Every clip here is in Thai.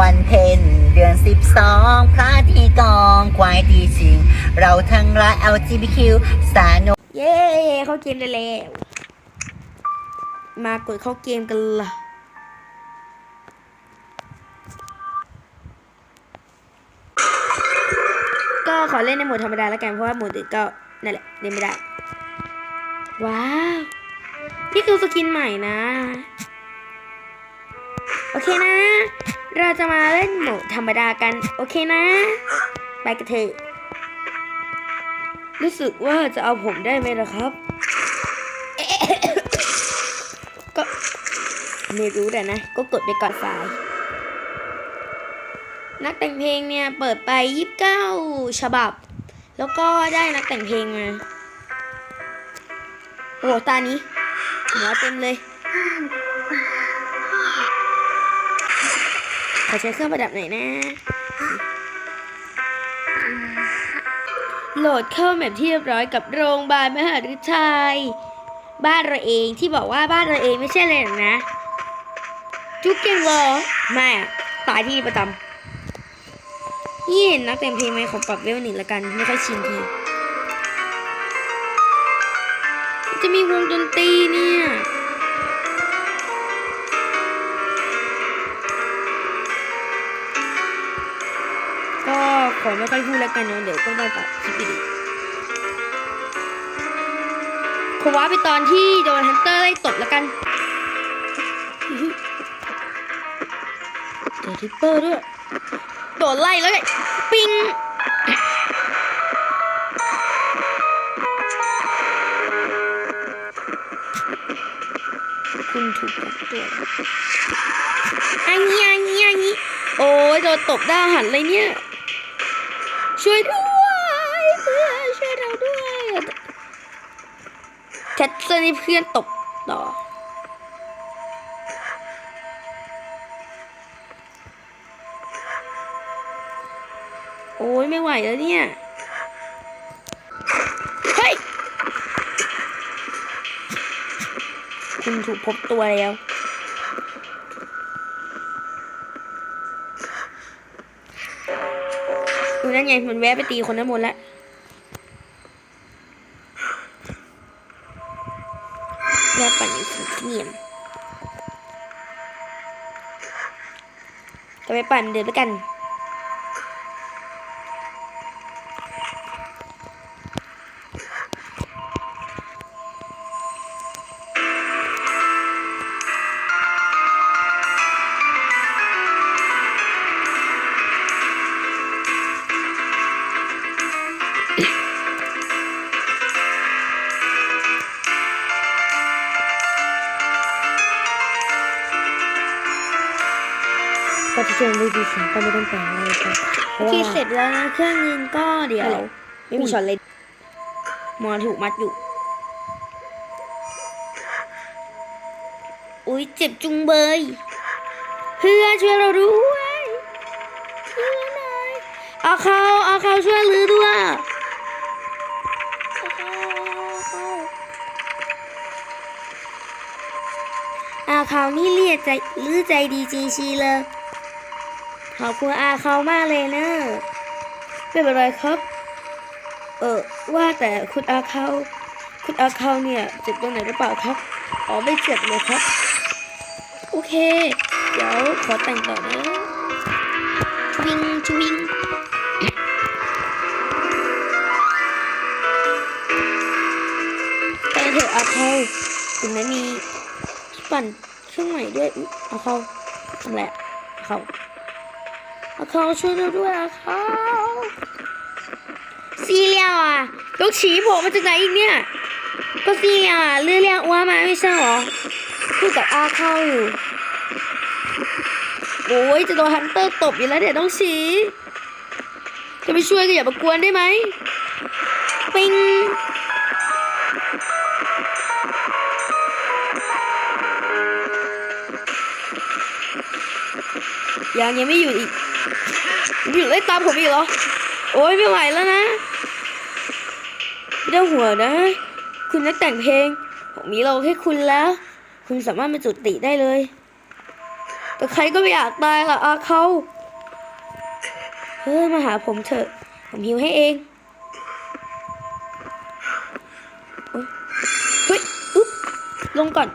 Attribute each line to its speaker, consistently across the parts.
Speaker 1: วันเพ็ญเดือนสิบสองพระที่กองควายที่ชิง เราทั้งหลาย LGBTQ สานุ
Speaker 2: เย้เข้าเกมได้แล้วมากดเข้าเกมกันละก็ขอเล่นในโหมดธรรมดาแล้วกันเพราะว่าโหมดอื่นก็นั่นแหละเล่นไม่ได้ ว้าว นี่คือสกินใหม่นะ โอเคนะ เราจะมาเล่นโหมดธรรมดากัน โอเคนะ ไปกันเถอะ รู้สึกว่าจะเอาผมได้ไหมล่ะครับ ก็ไม่รู้แต่นะ ก็กดไปก่อนฝ่าย นักแต่งเพลงเนี่ย เปิดไป29ฉบับ แล้วก็ได้นักแต่งเพลงมาโอ้ตานี้หัวเต็มเลย ขอใช้เครื่องประดับหน่อยนะ โหลดเข้าแมปที่เรียบร้อยกับโรงพยาบาลมหาฤทัยบ้านเราเองที่บอกว่าบ้านเราเองไม่ใช่เลยหรอกนะ จุกเกงวอไม่อะตายที่ประจำนี่เห็นนักแต่งเพลงไหมของปรับเวลหนึ่งละกัน ไม่ค่อยชินทีจะมีวงดนตรีเนี่ย อไม่ค่อยพูดแล้วกันเนาะเดี๋ยวต้องไปตัดคลิปอีกขอว่าไปตอนที่โดนฮันเตอร์ไล่ตบแล้วกันเจอทิปเปอร์ด้วยโดนไล่แล้วไงปิงคุณถูกจับตัวอันนี้อันนี้อันนี้โอ้ยโดนตบหน้าหันเลยเนี่ย ช่วยด้วยเพื่อนช่วยเราด้วยแคทเซอร์นี่เพื่อนตบต่อโอ้ยไม่ไหวแล้วเนี่ย เฮ้ย คุณถูกพบตัวแล้ว นั่นไงมันแวะไปตีคนนั้นหมดแล้วแวะปั่นอีกเงียบจะไปปั่นเดินไปกัน
Speaker 3: จะเจอไม่ดีเสียงก็ไม่ต้องแปลอะไรไปเพราะ
Speaker 2: ที่
Speaker 3: ว่า
Speaker 2: เสร็จแล้วนะเครื่องนึงก็เดี๋ยว
Speaker 3: อะไร
Speaker 2: ไม่มีช็อตเลยมอถูกมัดอยู่ อุ้ยเจ็บจุงเบย เพื่อนช่วยเราด้วยช่วยเราหน่อยเอาเขาเอาเขาช่วยลือด้วยเอาเขาเอาเขาอาเขานี่เรียกใจลือใจดีจริงชีเลย ขอบคุณอาเขามากเลยเนอะไม่เป็นไรครับ เออว่าแต่คุณอาเขาคุณอาเขาเนี่ยเจ็บตรงไหนหรือเปล่าครับอ๋อไม่เจ็บเลยครับ โอเค เดี๋ยวขอแต่งต่อนะชวิงชวิงไปเถอะอาเขาถึงแม้มีปั่นเครื่องใหม่ด้วยอาเขาทำอะไรอะอาเขา อาเขาช่วยเราด้วยอาเขาซีเรียลอะลูกฉีโผล่มาจากไหนอีกเนี่ย ก็ซีเรียลอะเรื่องเรียกว่ามาไม่ใช่หรอพูดกับอาเขาอยู่โอ้ยจะโดนฮันเตอร์ตบอยู่แล้วเดี๋ยวต้องฉีจะไปช่วยก็อย่ามากวนได้ไหมปิงยังยังไม่หยุดอีก หยุดไล่ตามผมอีกเหรอ โอ้ยไม่ไหวแล้วนะไม่ต้องห่วนะ คุณนักแต่งเพลง ผมมีเราให้คุณแล้ว คุณสามารถมาจุดติได้เลย แต่ใครก็ไม่อยากตายล่ะอาเขาเฮ้ยมาหาผมเถอะ ผมหิวให้เองเฮ้ย อุ๊บ ลงก่อน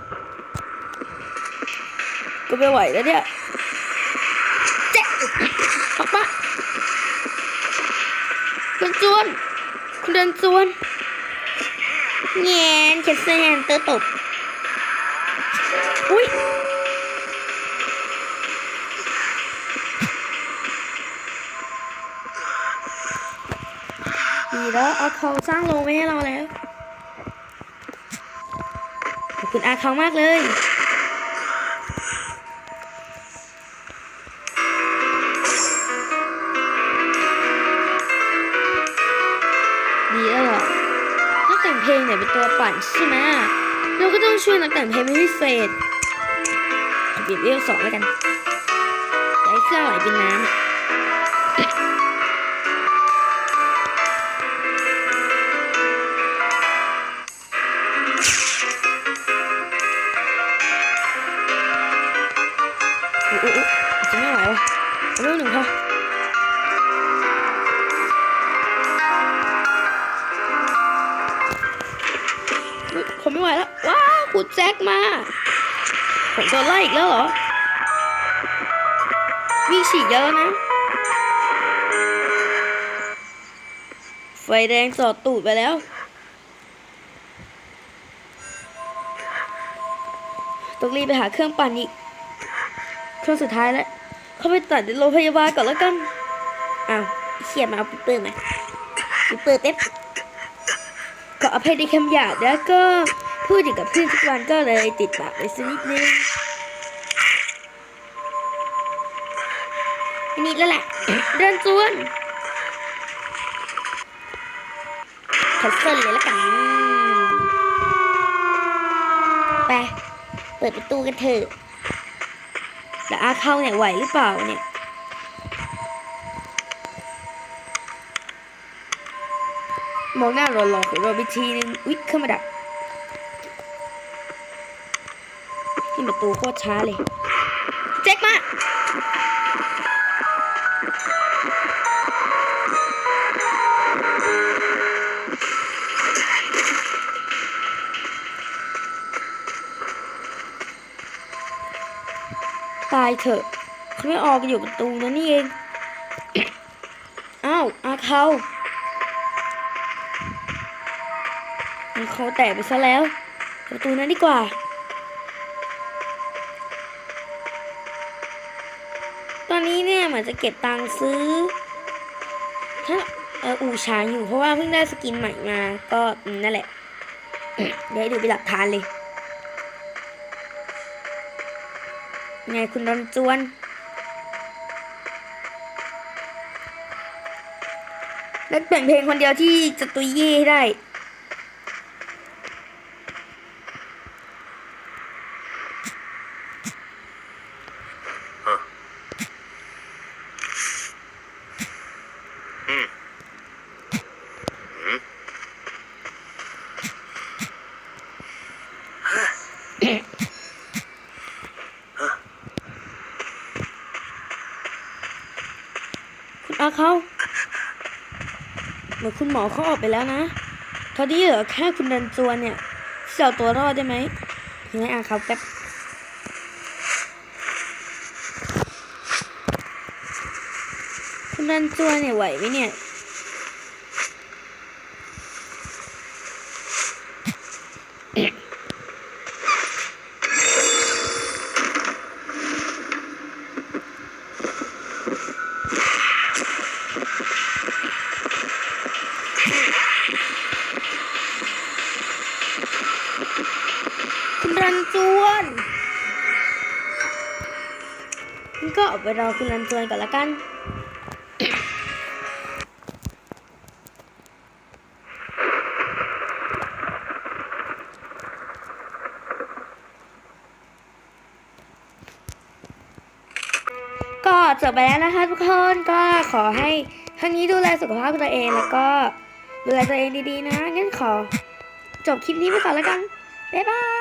Speaker 2: ก็ไม่ไหวแล้วเนี่ยเจ๊ะออกมา คุณจวน คุณเดินจวนแงนเขียนเส้นเตอร์ตบ อุ้ยดีแล้วเอาเขาสร้างโรงไว้ให้เราแล้ว ขอบคุณอาเขามากเลย ฝันใช่ไหมเราก็ต้องช่วยนักแต่งเพลงไม่พิเศษเปลี่ยนเรื่องสองแล้วกันย่าให้เครื่องไหลเป็นน้ำโอ้โหจะไม่ไหววะเอาเรื่องหนึ่งพอ ไม่ไหวแล้ว ว้าวกูแจ็คมา ผมโดนไล่อีกแล้วเหรอ วิ่งฉีกเยอะนะ ไฟแดงจอดตูดไปแล้ว ต้องรีบไปหาเครื่องปั่นอีก เครื่องสุดท้ายแล้ว เข้าไปตัดโรงพยาบาลก่อนแล้วกัน อ้าวเขียนมาเอาปิ๊บเปิดมาปิ๊บเปิดเป๊บก็อภัยในคำหยาบแล้วก็ พูดอยู่กับเพื่อนทุกวันก็เลยติดปากไปสักนิดนึงอันนี้แล้วแหละ เดินจวนแคนเซิลเลยแล้วกัน ไป เปิดประตูกันเถอะแต่อาเข้าเนี่ยไหวหรือเปล่าเนี่ยมองหน้าหล่อๆของเราไปทีนึงอุ๊ยเข้ามาดัก ที่ประตูโคตรช้าเลย เจ๊กมาตายเถอะเขาไม่ออกกันอยู่ประตูนะนี่เอง อ้าวอาเขามันเขาแตกไปซะแล้ว ประตูนั้นดีกว่าือนจะเก็บตังค์ซื้อถ้าเอออู่ช้างอยู่เพราะว่าเพิ่งได้สกินใหม่มา ก็นั่นแหละ เดี๋ยวดูเป็นหลักฐานเลยไงคุณดอนจวนนักแต่งเพลงคนเดียวที่จะตุยเย่ได้ อาเขาเหมือนคุณหมอเขาออกไปแล้วนะตอนนี้เหลือแค่คุณดันจวนเนี่ยที่จะเอาตัวรอดได้ไหมยังไงอาเขาแป๊บคุณดันจวนเนี่ยไหวไหมเนี่ย รันจวนก็ออกไปรอคุณรันจวนก่อนละกันก็จบไปแล้วนะคะทุกคนก็ขอให้ท่านนี้ดูแลสุขภาพตัวเองแล้วก็ดูแลตัวเองดีๆนะงั้นขอจบคลิปนี้ไปก่อนแล้วกันบ๊ายบาย